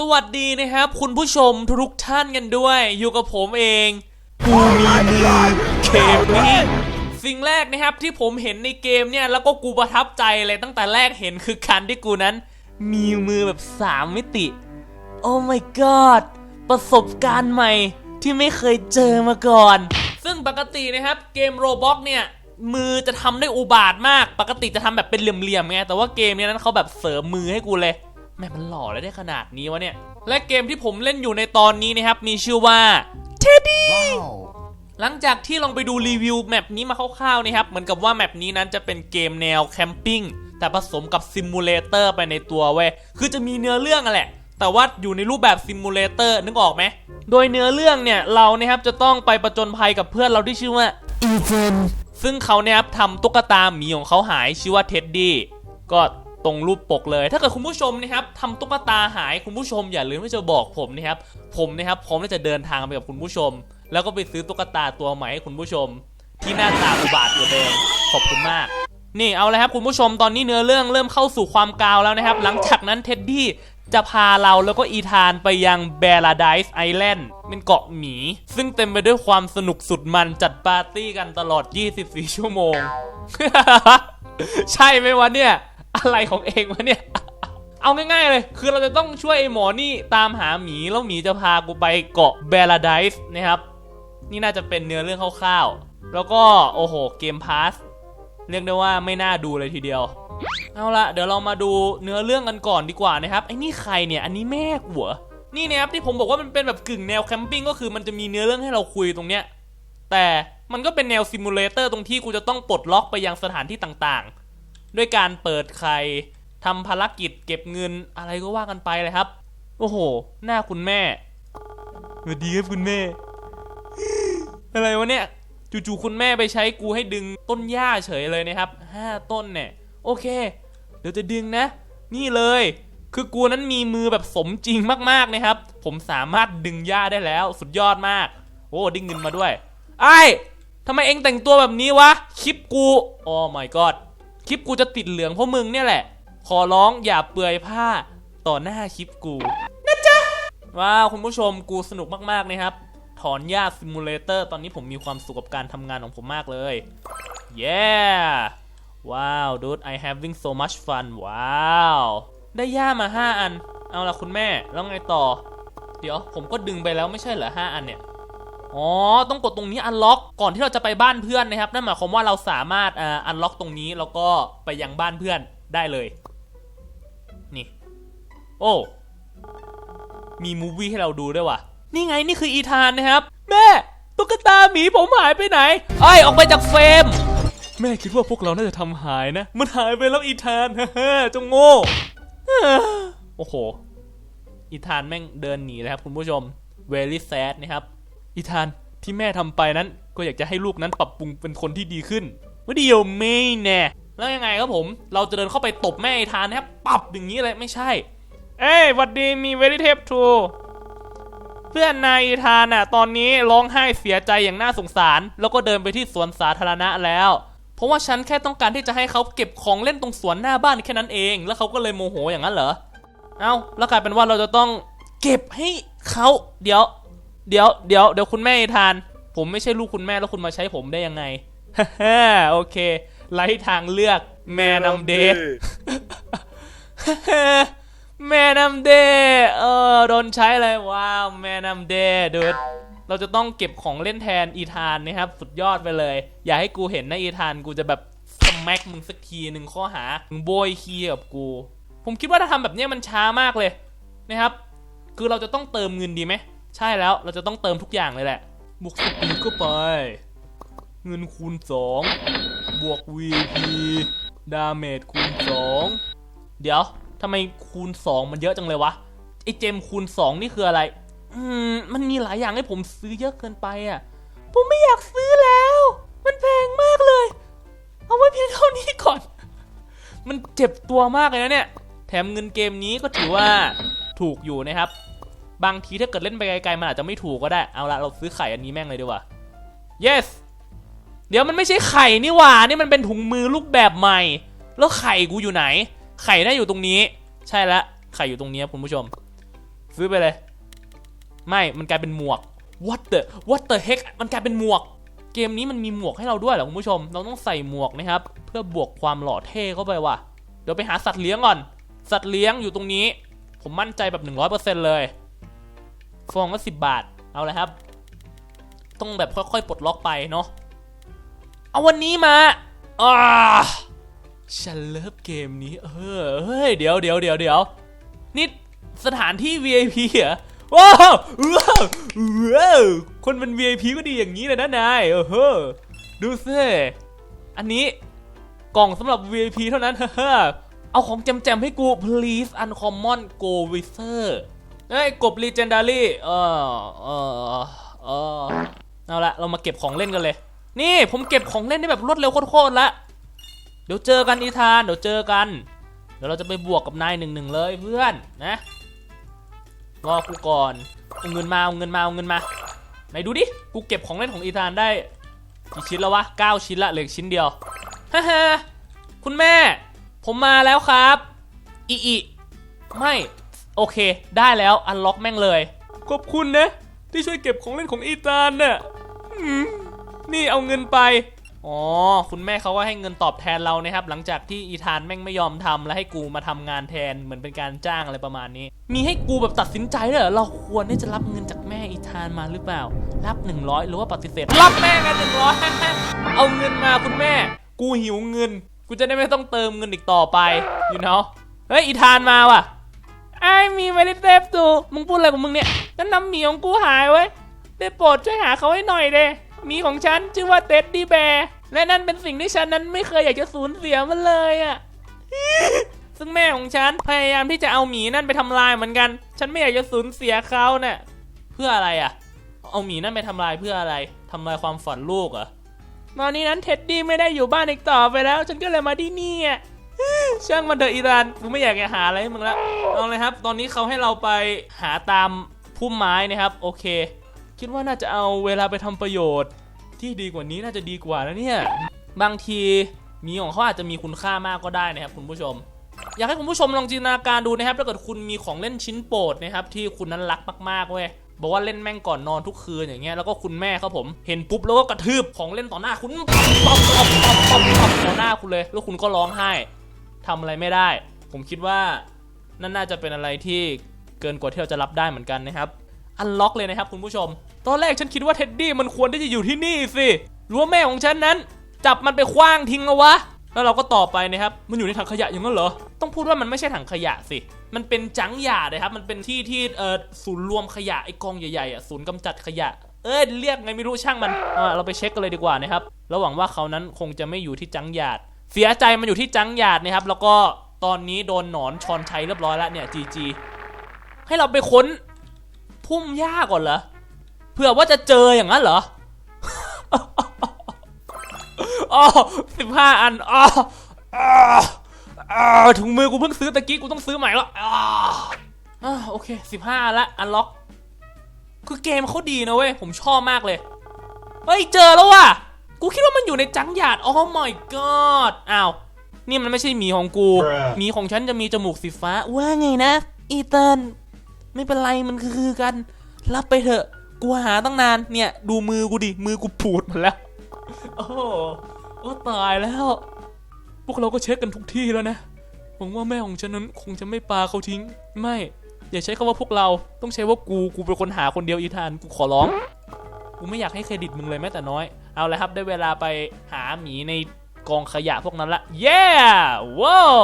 สวัสดีนะครับ คุณผู้ชมทุกท่านกันด้วย อยู่กับผมเองกูมีมือเคมีสิ่งแรกนะครับที่ผมเห็นในเกมเนี่ย แล้วก็กูประทับใจเลยตั้งแต่แรกเห็นคือการที่กูนั้น มีมือแบบ 3 มิติ โอ้ my god ประสบการณ์ใหม่ที่ไม่เคยเจอมาก่อน ซึ่งปกตินะครับเกมโรบ็อกเนี่ยมือจะทำได้อุบาทมาก ปกติจะทำแบบเป็นเหลี่ยมๆไงแต่ว่าเกมเนี้ยนั้นเขาแบบเสริมมือให้กูเลย แม่งมันหล่อแล้วได้ขนาดนี้วะเนี่ย และเกมที่ผมเล่นอยู่ในตอนนี้นะครับ มีชื่อว่า Teddy หลังจากที่ลองไปดูรีวิวแมปนี้มาคร่าวๆนะครับเหมือนกับว่าแมปนี้นั้นจะเป็นเกมแนวแคมปิ้งแต่ผสมกับซิมูเลเตอร์ไปในตัวเว้ยคือจะมีเนื้อเรื่องอะแหละ แต่ว่าอยู่ในรูปแบบซิมูเลเตอร์นึกออกไหมโดยเนื้อเรื่องเนี่ยเรานะครับจะต้องไปประจนภัยกับเพื่อนเราที่ชื่อว่าอีเวนซึ่งเขาเนี่ยครับทำตุ๊กตาหมีของเขาหายชื่อว่าเท็ดดี้ก็ ตรงรูปปกเลย ถ้าเกิดคุณผู้ชมนะครับทำตุ๊กตาหายคุณผู้ชมอย่าลืมที่จะบอกผมนะครับผมนะครับพร้อมที่จะเดินทางไปกับคุณผู้ชม แล้วก็ไปซื้อตุ๊กตาตัวใหม่ให้คุณผู้ชม ที่หน้าตาอุบาทกว่าเดิมขอบคุณมากนี่เอาเลยครับคุณผู้ชมตอนนี้เนื้อเรื่องเริ่มเข้าสู่ความกาวแล้วนะครับ หลังจากนั้นเท็ดดี้จะพาเราแล้วก็อีธานไปยังเบลาไดส์ไอแลนด์เป็นเกาะหมี ซึ่งเต็มไปด้วยความสนุกสุดมันจัดปาร์ตี้กันตลอด 24 ชั่วโมง ใช่ไหมวะเนี่ย อะไรของเองวะเนี่ย เอาง่ายๆเลย คือเราจะต้องช่วยไอ้หมอนี่ตามหาหมี แล้วหมีจะพากูไปเกาะเบลาไดส์นะครับ นี่น่าจะเป็นเนื้อเรื่องคร่าวๆ แล้วก็โอ้โห เกมพาสเรียกได้ว่าไม่น่าดูเลยทีเดียว เอาละเดี๋ยวเรามาดูเนื้อเรื่องกันก่อนดีกว่านะครับ ไอ้นี่ใครเนี่ย อันนี้แม่กูเหรอนี่นะครับที่ผมบอกว่ามันเป็นแบบกึ่งแนวแคมปิ้งก็คือมันจะมีเนื้อเรื่องให้เราคุยตรงเนี้ย แต่มันก็เป็นแนวซิมูเลเตอร์ตรงที่กูจะต้องปลดล็อกไปยังสถานที่ต่างๆ ด้วยการเปิดใครทำภารกิจเก็บเงินอะไรก็ว่ากันไปเลยครับ โอ้โห หน้าคุณแม่สวัสดีครับคุณแม่ อะไรวะเนี่ยจู่ๆคุณแม่ไปใช้กูให้ดึงต้นหญ้าเฉยเลยนะครับห้าต้นเนี่ย โอเค เดี๋ยวจะดึงนะ นี่เลย คือกูนั้นมีมือแบบสมจริงมากๆนะครับ ผมสามารถดึงหญ้าได้แล้ว สุดยอดมาก โอ้ได้เงินมาด้วยไอ้ยทำไมเองแต่งตัวแบบนี้วะ คลิปกู โอ้ my god คลิปกูจะติดเหลืองเพราะมึงเนี่ยแหละ ขอร้องอย่าเปลือยผ้าต่อหน้าคลิปกูนะจ๊ะว้าวคุณผู้ชมกูสนุกมากๆนะครับ ถอนหญ้าซิมูเลเตอร์ตอนนี้ผมมีความสุขกับการทำงานของผมมากเลย yeah ว้าว dude I having so much fun ว้าว ได้หญ้ามา 5 อัน เอาละคุณแม่ แล้วไงต่อ เดี๋ยวผมก็ดึงไปแล้วไม่ใช่เหรอ 5 อันเนี่ย อ๋อ ต้องกดตรงนี้อันล็อกก่อนที่เราจะไปบ้านเพื่อนนะครับ นั่นหมายความว่าเราสามารถอันล็อกตรงนี้แล้วก็ไปยังบ้านเพื่อนได้เลย นี่ โอ้ มีมูวี่ให้เราดูด้วยว่ะ นี่ไงนี่คืออีธานนะครับ แม่ตุ๊กตาหมีผมหายไปไหนไอ้ออกไปจากเฟรม แม่คิดว่าพวกเราน่าจะทำหายนะ มันหายไปแล้วอีธานฮ่าจงโง่โอ้โห อีธานแม่งเดินหนีเลยครับคุณผู้ชม very sad นะครับ อีธานที่แม่ทำไปนั้น ก็อยากจะให้ลูกนั้นปรับปรุงเป็นคนที่ดีขึ้นว่าเดียวไม่แน่แล้วยังไงครับผม เราจะเดินเข้าไปตบแม่อีธานนะครับปรับอย่างนี้เลยไม่ใช่ เอ้ยวัดดีมี very tape too เพื่อนนายอีธานน่ะตอนนี้ร้องไห้เสียใจอย่างน่าสงสาร แล้วก็เดินไปที่สวนสาธารณะแล้วเพราะว่าฉันแค่ต้องการที่จะให้เขาเก็บของเล่นตรงสวนหน้าบ้านแค่นั้นเอง แล้วเขาก็เลยโมโหอย่างนั้นเหรอ เอาแล้วกลายเป็นว่าเราจะต้องเก็บให้เขา เดี๋ยว เดี๋ยวเดี๋ยวเดี๋ยวคุณแม่อีธาน ผมไม่ใช่ลูกคุณแม่แล้วคุณมาใช้ผมได้ยังไงฮ่าโอเคไร้ทางเลือกแม่นำเดทแม่นำเดย์เออโดนใช้เลยว้าวแม่นำเดย์ดูดเราจะต้องเก็บของเล่นแทนอีธานนะครับ สุดยอดไปเลย อย่าให้กูเห็นนะอีธานกูจะแบบสม็กมึงสักทีหนึ่งข้อหามึงโบยคีกับกู ผมคิดว่าถ้าทำแบบนี้มันช้ามากเลยนะครับ คือเราจะต้องเติมเงินดีไหม ใช่แล้วเราจะต้องเติมทุกอย่างเลยแหละบวกสปีดเข้าไป เงินคูณ 2 บวก VP ดาเมจคูณ 2 เดี๋ยวทำไมคูณ 2 มันเยอะจังเลยวะ ไอเจมคูณ 2 นี่คืออะไร อืม มันมีหลายอย่างให้ผมซื้อเยอะเกินไปอะ ผมไม่อยากซื้อแล้ว มันแพงมากเลย เอาไว้เพียงเท่านี้ก่อน มันเจ็บตัวมากเลยนะเนี่ย แถมเงินเกมนี้ก็ถือว่าถูกอยู่นะครับ บางทีถ้าเกิดเล่นไปไกลๆมันอาจจะไม่ถูกก็ได้ เอาละเราซื้อไข่อันนี้แม่งเลยดีกว่า yes เดี๋ยวมันไม่ใช่ไข่นี่หว่า นี่มันเป็นถุงมือรูปแบบใหม่ แล้วไข่กูอยู่ไหน ไข่น่าอยู่ตรงนี้ ใช่ละไข่อยู่ตรงนี้ครับคุณผู้ชม ซื้อไปเลย ไม่มันกลายเป็นหมวก what the what the heck มันกลายเป็นหมวก เกมนี้มันมีหมวกให้เราด้วยเหรอคุณผู้ชม เราต้องใส่หมวกนะครับ เพื่อบวกความหล่อเท่เข้าไปว่ะ เดี๋ยวไปหาสัตว์เลี้ยงก่อน สัตว์เลี้ยงอยู่ตรงนี้ ผมมั่นใจแบบ 100%เลย ฟองละสิบบาท เอาเลยครับ ต้องแบบค่อยๆ ปลดล็อกไปเนาะ เอาวันนี้มาอ่าฉันเลิฟเกมนี้ เออเฮ้ย เดี๋ยวเดี๋ยวเดี๋ยวเดี๋ยวนี่สถานที่ VIP เหรอ ว้าวว้าวว้าวคนเป็น VIP ก็ดีอย่างนี้เลยนะนายเออเฮ้อดูสิอันนี้กล่องสำหรับ VIP เท่านั้นเฮ้อเอาของแจมๆให้กู please uncommon go wither เฮ้ยกบ legendary เออเออเออเอาละเรามาเก็บของเล่นกันเลย นี่ผมเก็บของเล่นได้แบบรวดเร็วโคตรๆละเดี๋ยวเจอกันอีธานเดี๋ยวเจอกัน เดี๋ยวเราจะไปบวกกับนายหนึ่งหนึ่งเลยเพื่อนนะรอกูก่อนเอาเงินมาเอาเงินมาเอาเงินมาไหนดูดิกูเก็บของเล่นของอีธานได้กี่ชิ้นแล้ววะ9ชิ้นละเหลือชิ้นเดียวฮ่าฮ่าคุณแม่ ผมมาแล้วครับอีอีไม่ โอเค ได้แล้วอันล็อกแม่งเลยขอบคุณนะ ที่ช่วยเก็บของเล่นของอีธานน่ะอืมนี่เอาเงินไป อ๋อ คุณแม่เขาก็ให้เงินตอบแทนเรานะครับ หลังจากที่อีธานแม่งไม่ยอมทำแล้วให้กูมาทำงานแทนเหมือนเป็นการจ้างอะไรประมาณนี้ มีให้กูแบบตัดสินใจด้วยเหรอเราควรที่จะรับเงินจากแม่อีธานมาหรือเปล่า รับ 100 หรือว่าปฏิเสธ รับแม่กันหนึ่งร้อยเอาเงินมาคุณแม่ กูหิวเงิน กูจะได้ไม่ต้องเติมเงินอีกต่อไป you know เฮ้ยอีธานมาว่ะ ไอ้มีไม่ได้เซฟตูมึงพูดอะไรของมึงเนี่ยนั่นน้ำหมีของกูหายไว้ได้โปรดช่วยหาเขาให้หน่อยเดหมีของฉันชื่อว่าเท็ดดี้แบร์และนั่นเป็นสิ่งที่ฉันนั้นไม่เคยอยากจะสูญเสียมันเลยอะซึ่งแม่ของฉันพยายามที่จะเอาหมีนั่นไปทำลายเหมือนกัน ฉันไม่อยากจะสูญเสียเขาเนะ่ะเพื่ออะไรอะเอาหมีนั่นไปทำลายเพื่ออะไรทำลายความฝันลูกเหรอตอนนี้นั้นเท็ดดี้ไม่ได้อยู่บ้านอีกต่อไปแล้ว ฉันก็เลยมาที่นี่อะ ช่างมันเถอะอีรานกูไม่อยากจะหาอะไรให้มึงละเอาเลยครับ ตอนนี้เขาให้เราไปหาตามพุ่มไม้นะครับ โอเค คิดว่าน่าจะเอาเวลาไปทำประโยชน์ ที่ดีกว่านี้น่าจะดีกว่านะเนี่ยบางทีมีของเขาอาจจะมีคุณค่ามากก็ได้นะครับคุณผู้ชม อยากให้คุณผู้ชมลองจินตนาการดูนะครับถ้าเกิดคุณมีของเล่นชิ้นโปรดนะครับที่คุณนั้นรักมากๆเว้ยบอกว่าเล่นแม่งก่อนนอนทุกคืนอย่างเงี้ยแล้วก็คุณแม่ครับผมเห็นปุ๊บแล้วก็กระทืบของเล่นต่อหน้าคุณป๊อปป๊อปป๊อปป๊อปป๊อปต่อหน้าคุณเลย แล้วคุณก็ร้องไห้ ทำอะไรไม่ได้ ผมคิดว่านั่นน่าจะเป็นอะไรที่เกินกว่าที่เราจะรับได้เหมือนกันนะครับ อันล็อกเลยนะครับคุณผู้ชม ตอนแรกฉันคิดว่าเท็ดดี้มันควรที่จะอยู่ที่นี่สิรือว่าแม่ของฉันนั้น จับมันไปคว้างทิ้งเอาวะ แล้วเราก็ต่อไปนะครับ มันอยู่ในถังขยะอย่างนั้นเหรอ ต้องพูดว่ามันไม่ใช่ถังขยะสิ มันเป็นจังหยาดนะครับ มันเป็นที่ที่เออศูนย์รวมขยะไอ้กองใหญ่ๆอะศูนย์กำจัดขยะ เอ้ยเรียกไงไม่รู้ช่างมันอ่าเราไปเช็คกันเลยดีกว่านะครับ ระหวังว่าเขานั้นคงจะไม่อยู่ที่จังหยาด เสียใจมันอยู่ที่จังหยาดนะครับ แล้วก็ตอนนี้โดนหนอนชอนชัยเรียบร้อยแล้วเนี่ยจีจีให้เราไปค้นพุ่มหญ้าก่อนเหรอเผื่อว่าจะเจออย่างนั้นเหรออ๋อสิบห้าอันอ๋ออถุงมือกูเพิ่งซื้อตะกี้กูต้องซื้อใหม่แล้วอออ่าโอเคสิบห้าละอันล็อก คือเกมเขาดีนะเว้ย ผมชอบมากเลย เฮ้ย เจอแล้วว่ะ กูคิดว่ามันอยู่ในจังหยาดโอ้ my god อ้าวนี่มันไม่ใช่หมีของกู Bruh หมีของฉันจะมีจมูกสีฟ้า ว่าไงนะ อีเตันไม่เป็นไรมันคือกัน รับไปเถอะ กูหาตั้งนานเนี่ย ดูมือกูดิ มือกูปูดหมดแล้ว โอ้โหโอ้ตายแล้ว พวกเราก็เช็คกันทุกที่แล้วนะหวังว่าแม่ของฉันนั้นคงจะไม่ปาเขาทิ้ง ไม่ อย่าใช้คำว่าพวกเราต้องใช้ว่ากูกูเป็นคนหาคนเดียวอีธานกูขอร้อง กูไม่อยากให้เครดิตมึงเลยแม้แต่น้อย เอาลยครับได้เวลาไปหาหมีในกองขยะพวกนั้นละเย้ว้าว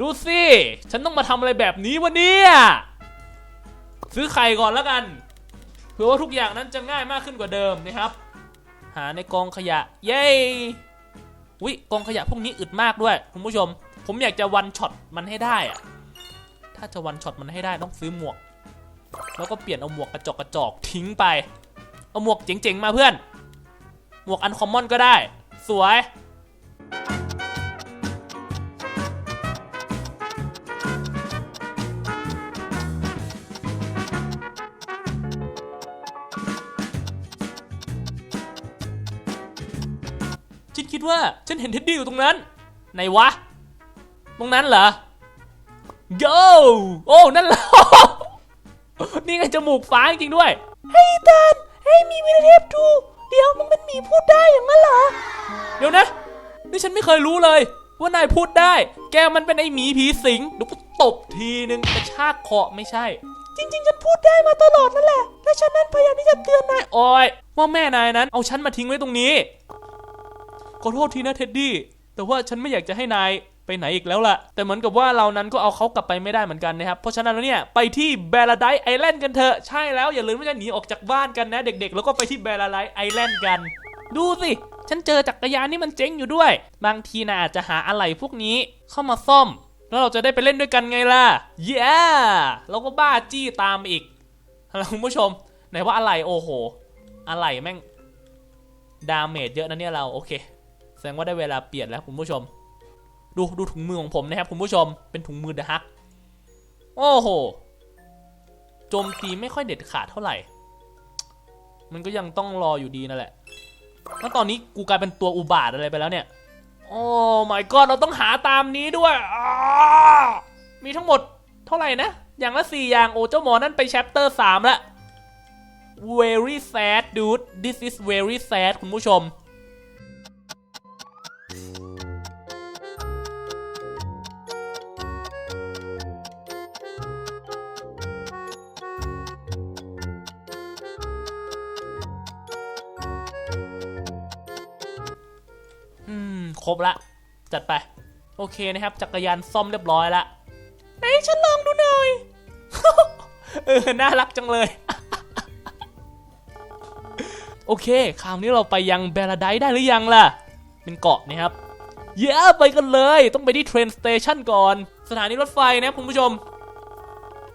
ดูสิฉันต้องมาทำอะไรแบบนี้วะเนี่ยซื้อไข่ก่อนแล้วกันเพื่อว่าทุกอย่างนั้นจะง่ายมากขึ้นกว่าเดิมนะครับ หาในกองขยะ เย้วิกองขยะพวกนี้อึดมากด้วย คุณผู้ชม ผมอยากจะวันช็อตมันให้ได้อะถ้าจะวันช็อตมันให้ได้ต้องซื้อหมวก แล้วก็เปลี่ยนเอาหมวกกระจกกระจอกทิ้งไป เอาหมวกเจ๋งๆมาเพื่อน หมวกอันคอมมอนก็ได้ สวยฉันคิดว่าฉันเห็นเท็ดดี้อยู่ตรงนั้นไหนวะ ตรงนั้นเหรอโยโอ้นั่นเหรอ นี่ไงจมูกฟ้าจริงด้วย เฮ้ยตานเฮ้ยมีวีรเทพดู เดี๋ยวมึงเป็นหมีพูดได้อย่างนั้นเหรอ เดี๋ยวนะ นี่ฉันไม่เคยรู้เลย ว่านายพูดได้ แกมันเป็นไอหมีผีสิงเดี๋ยวกูตบทีนึงกระชากเคาะไม่ใช่ จริงๆฉันพูดได้มาตลอดนั่นแหละ และฉันนั้นพยายามที่จะเตือนนายโอ้ยว่าแม่นายนั้น เอาฉันมาทิ้งไว้ตรงนี้ ขอโทษทีนะเท็ดดี้ แต่ว่าฉันไม่อยากจะให้นาย ไปไหนอีกแล้วล่ะ แต่เหมือนกับว่าเรานั้นก็เอาเขากลับไปไม่ได้เหมือนกันนะครับ เพราะฉะนั้นแล้วเนี่ยไปที่แบราไดไอแลนด์กันเถอะ ใช่แล้วอย่าลืมว่าจะหนีออกจากบ้านกันนะ เด็กๆ แล้วก็ไปที่แบราไดไอแลนด์กัน ดูสิฉันเจอจักรยานนี่มันเจ๊งอยู่ด้วย บางทีนะอาจจะหาอะไหล่พวกนี้เข้ามาซ่อม แล้วเราจะได้ไปเล่นด้วยกันไงล่ะเย้เราก็บ้าจี้ตามอีกแล้วคุณผู้ชมไหนว่าอะไหล่โอ้โหอะไหล่แม่งดาเมจเยอะนะเนี่ยเราโอเค แสดงว่าได้เวลาเปลี่ยนแล้วคุณผู้ชม ดูดูถุงมือของผมนะครับคุณผู้ชมเป็นถุงมือเดอะฮักโอ้โหโจมตีไม่ค่อยเด็ดขาดเท่าไหร่ มันก็ยังต้องรออยู่ดีนั่นแหละแล้วตอนนี้กูกลายเป็นตัวอุบาทอะไรไปแล้วเนี่ย โอ้ my god เราต้องหาตามนี้ด้วย มีทั้งหมดเท่าไหร่นะ อย่างละสี่อย่าง โอ้เจ้าหมอนั่นไป chapter 3ละ very sad dude this is very sad คุณผู้ชม ครบละ จัดไป โอเคนะครับ จักรยานซ่อมเรียบร้อยละไหนฉันลองดูหน่อย เออ น่ารักจังเลย โอเค คราวนี้เราไปยังแบราไดได้หรือยังล่ะ เป็นเกาะนะครับ เย้ไปกันเลย ต้องไปที่เทรนสเตชันก่อน สถานีรถไฟนะคุณผู้ชม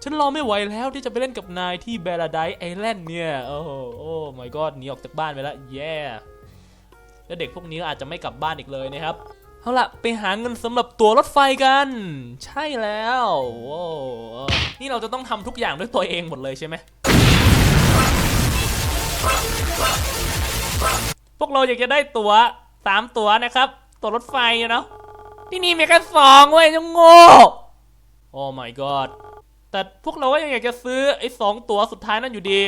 ฉันรอไม่ไหวแล้วที่จะไปเล่นกับนายที่แบราไดไอแลนด์เนี่ย โอ้โห โอ้ my god หนีออกจากบ้านไปแล้ว แย่ แล้วเด็กพวกนี้อาจจะไม่กลับบ้านอีกเลยนะครับเอาล่ะไปหาเงินสำหรับตั๋วรถไฟกัน ใช่แล้วว้วนี่เราจะต้องทำทุกอย่างด้วยตัวเองหมดเลยใช่ไหมพวกเราอยากจะได้ตั๋วสามตั๋วนะครับ ตั๋วรถไฟเนาะที่นี่มีแค่สองเว้ยจังโง่โอ้ my god แต่พวกเราก็ยังอยากจะซื้อไอ้สองตั๋วสุดท้ายนั่นอยู่ดี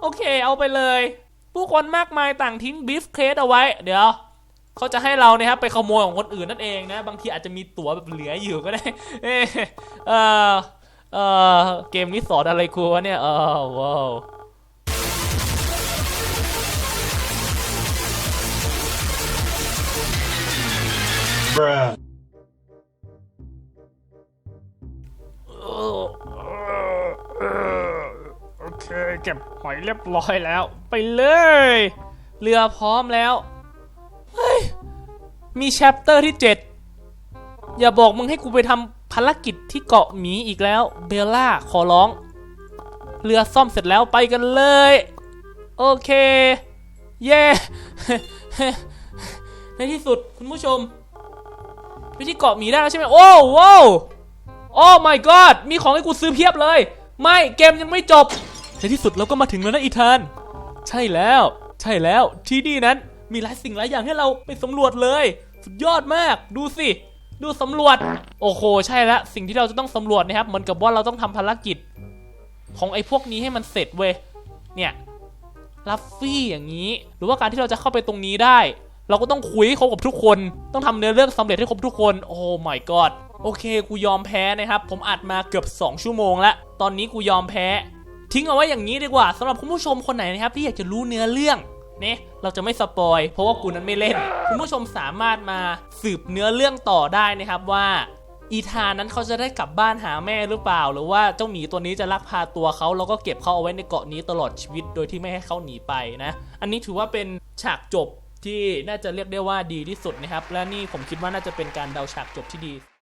โอเคเอาไปเลย ผู้คนมากมายต่างทิ้งบีฟเคสเอาไว้ เดี๋ยวเขาจะให้เราเนี่ยครับไปขโมยของคนอื่นนั่นเองนะ บางทีอาจจะมีตั๋วแบบเหลืออยู่ก็ได้ เออเออเกมนี้สอนอะไรกูวะเนี่ยเออว้าว Bruh. โเก็บหอยเรียบร้อยแล้ว ไปเลย เรือพร้อมแล้วเฮ้ยมีแชปเตอร์ที่ 7 อย่าบอกมึงให้กูไปทำภารกิจที่เกาะหมีอีกแล้ว เบลล่าขอร้อง เรือซ่อมเสร็จแล้วไปกันเลย โอเค เย้ในที่สุดคุณผู้ชมไปที่เกาะหมีได้แล้วใช่ไหมโอ้ว้าวโอ้ my god มีของให้กูซื้อเพียบเลย ไม่เกมยังไม่จบ ในที่สุดเราก็มาถึงแล้วนะอีธาน ใช่แล้ว ใช่แล้วที่นี่นั้นมีหลายสิ่งหลายอย่างให้เราไปสำรวจเลย สุดยอดมากดูสิ ดูสำรวจ โอ้โห ใช่แล้วสิ่งที่เราจะต้องสำรวจนะครับเหมือนกับว่าเราต้องทำภารกิจ ของไอ้พวกนี้ให้มันเสร็จเว้ยเนี่ยลัฟฟี่อย่างนี้ หรือว่าการที่เราจะเข้าไปตรงนี้ได้ เราก็ต้องคุยให้ครบกับทุกคน ต้องทำเนื้อเรื่องสำเร็จให้ครบทุกคน โอ้ my god โอเค กูยอมแพ้นะครับ ผมอัดมาเกือบ 2 ชั่วโมงแล้ว ตอนนี้กูยอมแพ้ ทิ้งเอาไว้อย่างนี้ดีกว่าสำหรับคุณผู้ชมคนไหนนะครับที่อยากจะรู้เนื้อเรื่องเนี่ยเราจะไม่สปอยเพราะว่ากูนั้นไม่เล่น คุณผู้ชมสามารถมาสืบเนื้อเรื่องต่อได้นะครับว่าอีธานนั้นเขาจะได้กลับบ้านหาแม่หรือเปล่า หรือว่าเจ้าหมีตัวนี้จะลักพาตัวเขาแล้วก็เก็บเขาเอาไว้ในเกาะนี้ตลอดชีวิตโดยที่ไม่ให้เขาหนีไปนะ อันนี้ถือว่าเป็นฉากจบที่น่าจะเรียกได้ว่าดีที่สุดนะครับ และนี่ผมคิดว่าน่าจะเป็นการเดาฉากจบที่ดี